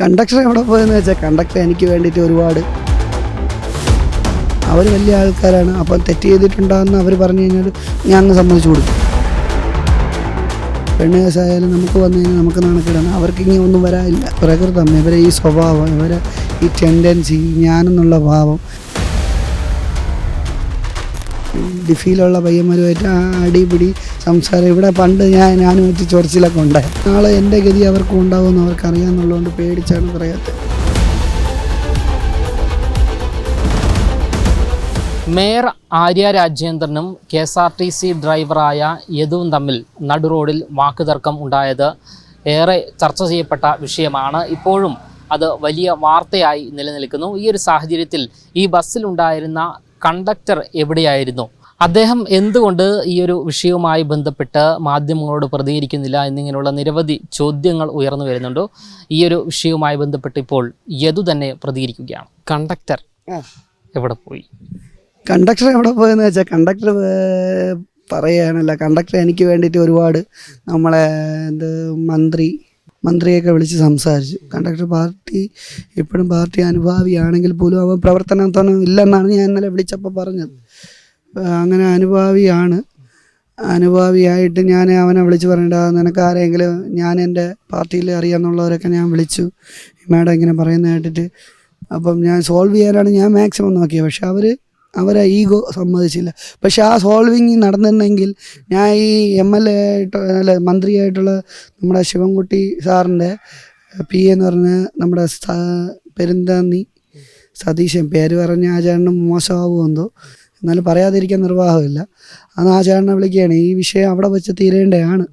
Conductor എവിടെ പോയെന്ന് വെച്ചാൽ കണ്ടക്ടർ എനിക്ക് വേണ്ടിയിട്ട് ഒരുപാട്. അവർ വലിയ ആൾക്കാരാണ്. അപ്പം തെറ്റ് ചെയ്തിട്ടുണ്ടാകുന്ന അവർ പറഞ്ഞു കഴിഞ്ഞാൽ ഞാൻ അങ്ങ് സമ്മതിച്ചു കൊടുക്കും. പെണ്ണ് കേസായാലും നമുക്ക് വന്നു കഴിഞ്ഞാൽ നമുക്ക് നാണക്കേടാണ്. അവർക്ക് ഇനി ഒന്നും വരാനില്ല. പ്രകൃതം ഇവരെ ഈ സ്വഭാവം ഇവരെ ഈ ടെൻഡൻസി ഞാനെന്നുള്ള ഭാവം ഡിഫിയിലുള്ള പയ്യന്മാരുമായിട്ട് അടിപിടി സംസാരം. ഇവിടെ പണ്ട് ഞാൻ ഞാനും വെച്ച് ചൊറിച്ചിലൊക്കെ ഉണ്ടായി. നാളെ എന്റെ ഗതി അവർക്കും ഉണ്ടാവുമെന്ന് അവർക്കറിയാമെന്നുള്ളതുകൊണ്ട് പേടിച്ചാണ് പറയാത്തത്. Mayor Arya രാജേന്ദ്രനും K S R T C ഡ്രൈവറായ യദുവും തമ്മിൽ നടുറോഡിൽ വാക്കുതർക്കം ഉണ്ടായത് ഏറെ ചർച്ച ചെയ്യപ്പെട്ട വിഷയമാണ്. ഇപ്പോഴും അത് വലിയ വാർത്തയായി നിലനിൽക്കുന്നു. ഈ ഒരു സാഹചര്യത്തിൽ ഈ ബസ്സിലുണ്ടായിരുന്ന കണ്ടക്ടർ എവിടെയായിരുന്നു? അദ്ദേഹം എന്തുകൊണ്ട് ഈ ഒരു വിഷയവുമായി ബന്ധപ്പെട്ട് മാധ്യമങ്ങളോട് പ്രതികരിക്കുന്നില്ല എന്നിങ്ങനെയുള്ള നിരവധി ചോദ്യങ്ങൾ ഉയർന്നു വരുന്നുണ്ട്. ഈ ഒരു വിഷയവുമായി ബന്ധപ്പെട്ട് ഇപ്പോൾ യദു തന്നെ പ്രതികരിക്കുകയാണ്. കണ്ടക്ടർ എവിടെ പോയി? കണ്ടക്ടർ എവിടെ പോയെന്ന് വെച്ചാൽ കണ്ടക്ടർ പറയാനല്ല കണ്ടക്ടർ എനിക്ക് വേണ്ടിയിട്ട് ഒരുപാട് നമ്മളെ എന്ത് മന്ത്രി മന്ത്രിയൊക്കെ വിളിച്ച് സംസാരിച്ചു. കണ്ടക്ടർ പാർട്ടി ഇപ്പോഴും പാർട്ടി അനുഭാവിയാണെങ്കിൽ പോലും അവൻ പ്രവർത്തനത്തൊന്നും ഇല്ലെന്നാണ് ഞാൻ ഇന്നലെ വിളിച്ചപ്പോൾ പറഞ്ഞത്. അങ്ങനെ അനുഭാവിയാണ്. അനുഭാവിയായിട്ട് ഞാൻ അവനെ വിളിച്ച് പറയേണ്ട നിനക്ക് ആരെങ്കിലും ഞാൻ എന്റെ പാർട്ടിയിൽ അറിയാമെന്നുള്ളവരൊക്കെ ഞാൻ വിളിച്ചു. മാഡം ഇങ്ങനെ പറയുന്ന കേട്ടിട്ട് അപ്പം ഞാൻ സോൾവ് ചെയ്യാനാണ് ഞാൻ മാക്സിമം നോക്കിയത്. പക്ഷെ അവർ അവരെ ഈഗോ സമ്മതിച്ചില്ല. പക്ഷെ ആ സോൾവിങ് നടന്നിരുന്നെങ്കിൽ ഞാൻ ഈ എം എൽ എ ആയിട്ട് അല്ല മന്ത്രിയായിട്ടുള്ള നമ്മുടെ ശിവൻകുട്ടി സാറിന്റെ പി എന്ന് പറഞ്ഞ നമ്മുടെ പെരുന്താന്നി സതീശൻ പേര് പറഞ്ഞ ആ ചേട്ടന് മോശമാവുമെന്തോ എന്നാലും പറയാതിരിക്കാൻ നിർവാഹമില്ല. അന്ന് ആ ചേട്ടനെ വിളിക്കുകയാണ് ഈ വിഷയം അവിടെ വെച്ച് തീരേണ്ടതാണ്.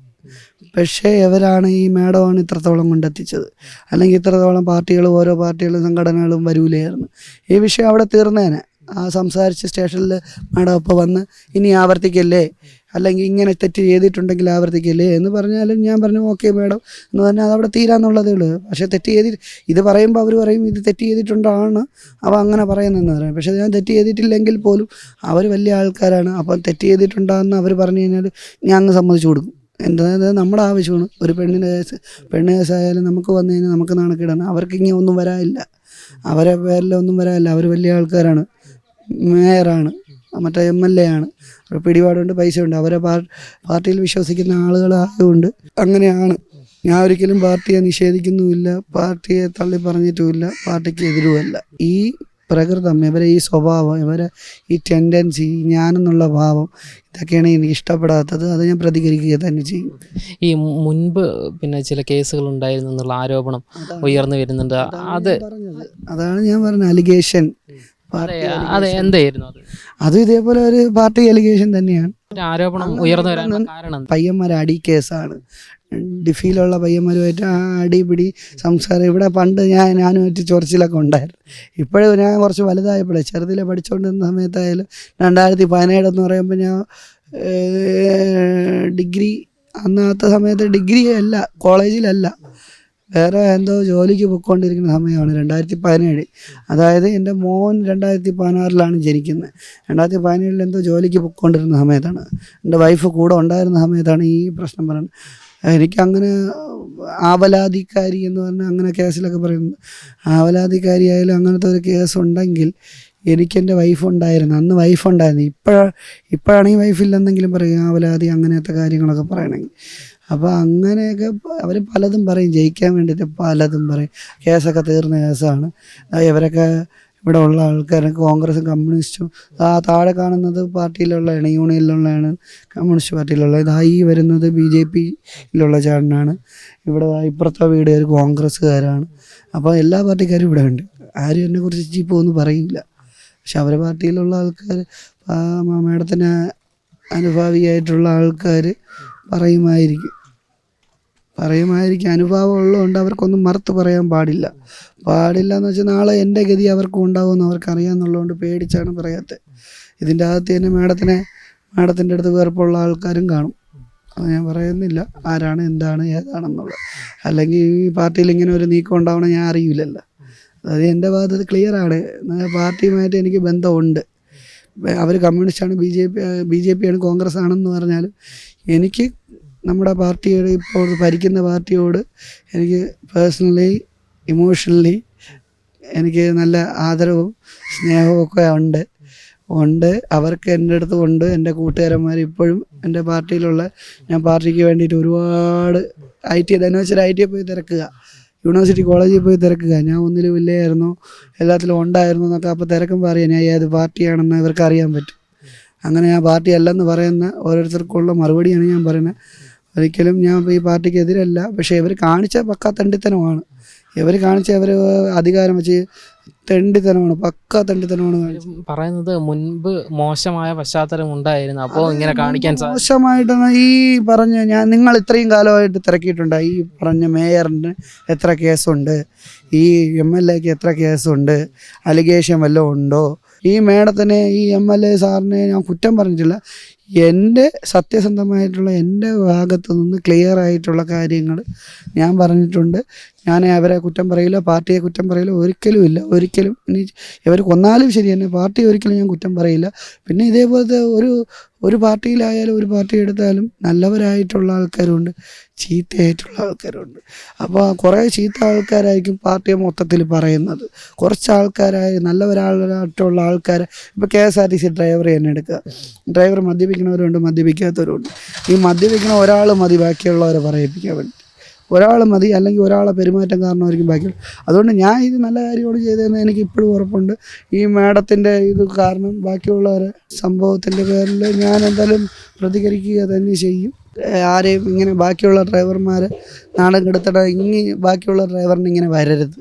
പക്ഷേ ഇവരാണ് ഈ മേഡമാണ് ഇത്രത്തോളം കൊണ്ടെത്തിച്ചത്. അല്ലെങ്കിൽ ഇത്രത്തോളം പാർട്ടികളും ഓരോ പാർട്ടികളും സംഘടനകളും വരൂലായിരുന്നു. ഈ വിഷയം അവിടെ തീർന്നേനെ. സംസാരിച്ച് സ്റ്റേഷനിൽ മാഡം അപ്പോൾ വന്ന് ഇനി ആവർത്തിക്കല്ലേ? അല്ലെങ്കിൽ ഇങ്ങനെ തെറ്റ് ചെയ്തിട്ടുണ്ടെങ്കിൽ ആവർത്തിക്കല്ലേ? എന്ന് പറഞ്ഞാലും ഞാൻ പറഞ്ഞു ഓക്കെ മാഡം. എന്ന് പറഞ്ഞാൽ അതവിടെ തീരാന്നുള്ളതേ ഉള്ളൂ. പക്ഷേ തെറ്റ് ചെയ്തി ഇത് പറയുമ്പോൾ അവർ പറയും ഇത് തെറ്റ് ചെയ്തിട്ടുണ്ടാണ്. അവ അങ്ങനെ പറയുന്നതെന്ന് പറയും പക്ഷേ ഞാൻ തെറ്റ് ചെയ്തിട്ടില്ലെങ്കിൽ പോലും അവർ വലിയ ആൾക്കാരാണ്. അപ്പം തെറ്റ് ചെയ്തിട്ടുണ്ടാകുന്ന അവർ പറഞ്ഞു കഴിഞ്ഞാൽ ഞാൻ അങ്ങ് സമ്മതിച്ചു കൊടുക്കും. എന്തായത് നമ്മുടെ ആവശ്യമാണ്. ഒരു പെണ്ണിന്റെ കേസ് പെണ്ണ് കേസായാലും നമുക്ക് വന്നു കഴിഞ്ഞാൽ നമുക്ക് നാണക്കേടാണ്. അവർക്ക് ഇങ്ങനെ ഒന്നും വരാനില്ല. അവരെ പേരിലൊന്നും വരാനില്ല. അവർ വലിയ ആൾക്കാരാണ്. മേയറാണ് മറ്റേ എം എൽ എ ആണ്. പിടിപാടുണ്ട് പൈസ ഉണ്ട് അവരെ പാർട്ടിയിൽ വിശ്വസിക്കുന്ന ആളുകളായതുകൊണ്ട് അങ്ങനെയാണ്. ഞാൻ ഒരിക്കലും പാർട്ടിയെ നിഷേധിക്കുന്നുമില്ല പാർട്ടിയെ തള്ളി പറഞ്ഞിട്ടുമില്ല പാർട്ടിക്ക് എതിരുമല്ല. ഈ പ്രകൃതം ഇവരെ ഈ സ്വഭാവം ഇവരെ ഈ ടെൻഡൻസി ഞാനെന്നുള്ള ഭാവം ഇതൊക്കെയാണ് എനിക്ക് ഇഷ്ടപ്പെടാത്തത്. അത് ഞാൻ പ്രതികരിക്കുക തന്നെ ചെയ്യും. ഈ മുൻപ് പിന്നെ ചില കേസുകൾ ഉണ്ടായിരുന്നു എന്നുള്ള ആരോപണം ഉയർന്നു വരുന്നുണ്ട്. അത് അതാണ് ഞാൻ പറഞ്ഞത്. അലിഗേഷൻ അതെ അതെ എന്തായിരുന്നു അത്? അത് ഇതേപോലെ ഒരു പാർട്ടി അലിഗേഷൻ തന്നെയാണ്. ഒരു ആരോപണം ഉയർന്നു കാരണം? പയ്യന്മാർ അടി കേസാണ്. ഡിഫിയിലുള്ള പയ്യന്മാരുമായിട്ട് ആ അടിപിടി സംസാരം. ഇവിടെ പണ്ട് ഞാൻ ഞാനുമായിട്ട് ചൊറിച്ചിലൊക്കെ ഉണ്ടായിരുന്നു. ഇപ്പോഴും ഞാൻ കുറച്ച് വലുതായപ്പോഴേ ചെറുതിലെ പഠിച്ചുകൊണ്ടിരുന്ന സമയത്തായാലും രണ്ടായിരത്തി പതിനേഴ് എന്ന് പറയുമ്പോൾ ഞാൻ ഡിഗ്രി അന്നത്തെ സമയത്ത് ഡിഗ്രി അല്ല കോളേജിലല്ല. വേറെ എന്തോ ജോലിക്ക് പൊയ്ക്കൊണ്ടിരിക്കുന്ന സമയമാണ് രണ്ടായിരത്തി പതിനേഴ് അതായത് എന്റെ മോൻ രണ്ടായിരത്തി പതിനാറിലാണ് ജനിക്കുന്നത് രണ്ടായിരത്തി പതിനേഴിൽ എന്തോ ജോലിക്ക് പൊയ്ക്കൊണ്ടിരുന്ന സമയത്താണ്. എന്റെ വൈഫ് കൂടെ ഉണ്ടായിരുന്ന സമയത്താണ് ഈ പ്രശ്നം പറയുന്നത് എനിക്കങ്ങനെ ആവലാതിക്കാരി എന്ന് പറഞ്ഞാൽ അങ്ങനെ കേസിലൊക്കെ പറയുന്നത്. ആവലാതിക്കാരി ആയാലും അങ്ങനത്തെ ഒരു കേസ് ഉണ്ടെങ്കിൽ എനിക്ക് എന്റെ വൈഫ് ഉണ്ടായിരുന്നു. അന്ന് വൈഫ് ഉണ്ടായിരുന്നു. ഇപ്പോഴാണ് ഇപ്പോഴാണെങ്കിൽ വൈഫില്ലെന്നെങ്കിലും പറയും. അവലാതി അങ്ങനത്തെ കാര്യങ്ങളൊക്കെ പറയണമെങ്കിൽ അപ്പോൾ അങ്ങനെയൊക്കെ അവർ പലതും പറയും. ജയിക്കാൻ വേണ്ടിയിട്ട് പലതും പറയും. കേസൊക്കെ തീർന്ന കേസാണ്. ഇവരൊക്കെ ഇവിടെ ഉള്ള ആൾക്കാർ കോൺഗ്രസും കമ്മ്യൂണിസ്റ്റും ആ താഴെ കാണുന്നത് പാർട്ടിയിലുള്ളതാണ് യൂണിയനിലുള്ളതാണ് കമ്മ്യൂണിസ്റ്റ് പാർട്ടിയിലുള്ള. ഇതാ ഈ വരുന്നത് ബി ജെ പിയിലുള്ള ചേട്ടനാണ് ഇവിടെ ഇപ്പുറത്തെ വീട് കോൺഗ്രസ്സുകാരാണ്. അപ്പോൾ എല്ലാ പാർട്ടിക്കാരും ഇവിടെ ഉണ്ട്. ആരും എന്നെക്കുറിച്ച് ഇപ്പോൾ ഒന്നും പറയില്ല. പക്ഷെ അവരെ പാർട്ടിയിലുള്ള ആൾക്കാർ മേഡത്തിന് അനുഭാവിയായിട്ടുള്ള ആൾക്കാർ പറയുമായിരിക്കും. പറയുമായിരിക്കും. അനുഭാവം ഉള്ളതുകൊണ്ട് അവർക്കൊന്നും മറുത്ത് പറയാൻ പാടില്ല. പാടില്ല എന്ന് വെച്ചാൽ നാളെ എന്റെ ഗതി അവർക്കും ഉണ്ടാവുമെന്ന് അവർക്കറിയാമെന്നുള്ളതുകൊണ്ട് പേടിച്ചാണ് പറയാത്തത്. ഇതിന്റെ അകത്ത് തന്നെ മാഡത്തിനെ മാഡത്തിന്റെ അടുത്ത് വേർപ്പുള്ള ആൾക്കാരും കാണും. അത് ഞാൻ പറയുന്നില്ല. ആരാണ് എന്താണ് ഏതാണെന്നുള്ളത്. അല്ലെങ്കിൽ ഈ പാർട്ടിയിൽ ഇങ്ങനെ ഒരു നീക്കം ഉണ്ടാവണം ഞാൻ അറിയില്ലല്ലോ. അതായത് എന്റെ ഭാഗത്ത് ക്ലിയർ ആണ്. പാർട്ടിയുമായിട്ട് എനിക്ക് ബന്ധമുണ്ട്. അവർ കമ്മ്യൂണിസ്റ്റാണ് B J P B J ആണ് കോൺഗ്രസ് ആണെന്ന് പറഞ്ഞാലും എനിക്ക് നമ്മുടെ പാർട്ടിയോട് ഇപ്പോൾ ഭരിക്കുന്ന പാർട്ടിയോട് എനിക്ക് പേഴ്സണലി ഇമോഷണലി എനിക്ക് നല്ല ആദരവും സ്നേഹവും ഒക്കെ ഉണ്ട്. ഉണ്ട്. അവർക്ക് എന്റെ അടുത്ത് ഉണ്ട്. എന്റെ കൂട്ടുകാരന്മാർ ഇപ്പോഴും എന്റെ പാർട്ടിയിലുള്ള ഞാൻ പാർട്ടിക്ക് വേണ്ടിയിട്ട് ഒരുപാട് ഐ ടി ധനുവച്ചർ ഐ ടി പോയി തിരക്കുക. യൂണിവേഴ്സിറ്റി കോളേജിൽ പോയി തിരക്കുക. ഞാൻ ഒന്നിലും ഇല്ലായിരുന്നു. എല്ലാത്തിലും ഉണ്ടായിരുന്നു എന്നൊക്കെ അപ്പോൾ തിരക്കുമ്പോൾ അറിയാം ഞാൻ ഏത് പാർട്ടിയാണെന്ന് ഇവർക്ക് അറിയാൻ പറ്റും. അങ്ങനെ ഞാൻ പാർട്ടി അല്ലെന്ന് പറയുന്ന ഓരോരുത്തർക്കുള്ള മറുപടിയാണ് ഞാൻ പറയുന്നത്. ഒരിക്കലും ഞാൻ ഈ പാർട്ടിക്ക് എതിരല്ല പക്ഷേ ഇവർ കാണിച്ച പക്കാ തെണ്ടിത്തനമാണ്. ഇവർ കാണിച്ച ഇവർ അധികാരം വെച്ച് തെണ്ടിത്തനമാണ് പക്ക തെണ്ടിത്തനമാണ് പറയുന്നത് മുൻപ് മോശമായ പശ്ചാത്തലം ഉണ്ടായിരുന്നു. അപ്പോൾ ഇങ്ങനെ കാണിക്കാൻ മോശമായിട്ടാണ് ഈ പറഞ്ഞ ഞാൻ നിങ്ങൾ ഇത്രയും കാലമായിട്ട് തിരക്കിയിട്ടുണ്ട്. ഈ പറഞ്ഞ മേയറിന് എത്ര കേസുണ്ട്? ഈ എം എൽ എക്ക് എത്ര കേസുണ്ട്? അലിഗേഷൻ വല്ലതും ഉണ്ടോ? ഈ മേഡത്തിനെ ഈ എം എൽ എ സാറിനെ ഞാൻ കുറ്റം പറഞ്ഞിട്ടില്ല. എന്റെ സത്യസന്ധമായിട്ടുള്ള എന്റെ ഭാഗത്ത് നിന്ന് ക്ലിയർ ആയിട്ടുള്ള കാര്യങ്ങൾ ഞാൻ പറഞ്ഞിട്ടുണ്ട്. ഞാൻ അവരെ കുറ്റം പറയില്ല പാർട്ടിയെ കുറ്റം പറയില്ല ഒരിക്കലും ഇല്ല. ഒരിക്കലും ഇനി ഇവർ കൊന്നാലും ശരി തന്നെ പാർട്ടി ഒരിക്കലും ഞാൻ കുറ്റം പറയില്ല. പിന്നെ ഇതേപോലത്തെ ഒരു ഒരു പാർട്ടിയിലായാലും ഒരു പാർട്ടി എടുത്താലും നല്ലവരായിട്ടുള്ള ആൾക്കാരുണ്ട് ചീത്തയായിട്ടുള്ള ആൾക്കാരുണ്ട്. അപ്പോൾ കുറേ ചീത്ത ആൾക്കാരായിരിക്കും പാർട്ടിയെ മൊത്തത്തിൽ പറയുന്നത്. കുറച്ച് ആൾക്കാരായി നല്ലവരായിട്ടുള്ള ആൾക്കാർ ഇപ്പോൾ K S R T C driver തന്നെ എടുക്കുക. ഡ്രൈവർ മദ്യപിക്കുന്നവരുണ്ട് മദ്യപിക്കാത്തവരുണ്ട്. ഈ മദ്യപിക്കുന്ന ഒരാൾ മതി ബാക്കിയുള്ളവരെ പറയിപ്പിക്കാൻ വേണ്ടി. ഒരാൾ മതി അല്ലെങ്കിൽ ഒരാളെ പെരുമാറ്റം കാരണമായിരിക്കും ബാക്കിയുള്ള അതുകൊണ്ട് ഞാൻ ഇത് നല്ല കാര്യമാണ് ചെയ്തതെന്ന് എനിക്ക് ഇപ്പോഴും ഉറപ്പുണ്ട്. ഈ മാഡത്തിന്റെ ഇത് കാരണം ബാക്കിയുള്ളവരെ സംഭവത്തിന്റെ പേരിൽ ഞാൻ എന്തായാലും പ്രതികരിക്കുക തന്നെ ചെയ്യും. ആരെയും ഇങ്ങനെ ബാക്കിയുള്ള ഡ്രൈവർമാരെ നാടൻ കെടുത്തട ഇനി ബാക്കിയുള്ള ഡ്രൈവറിന് ഇങ്ങനെ വരരുത്.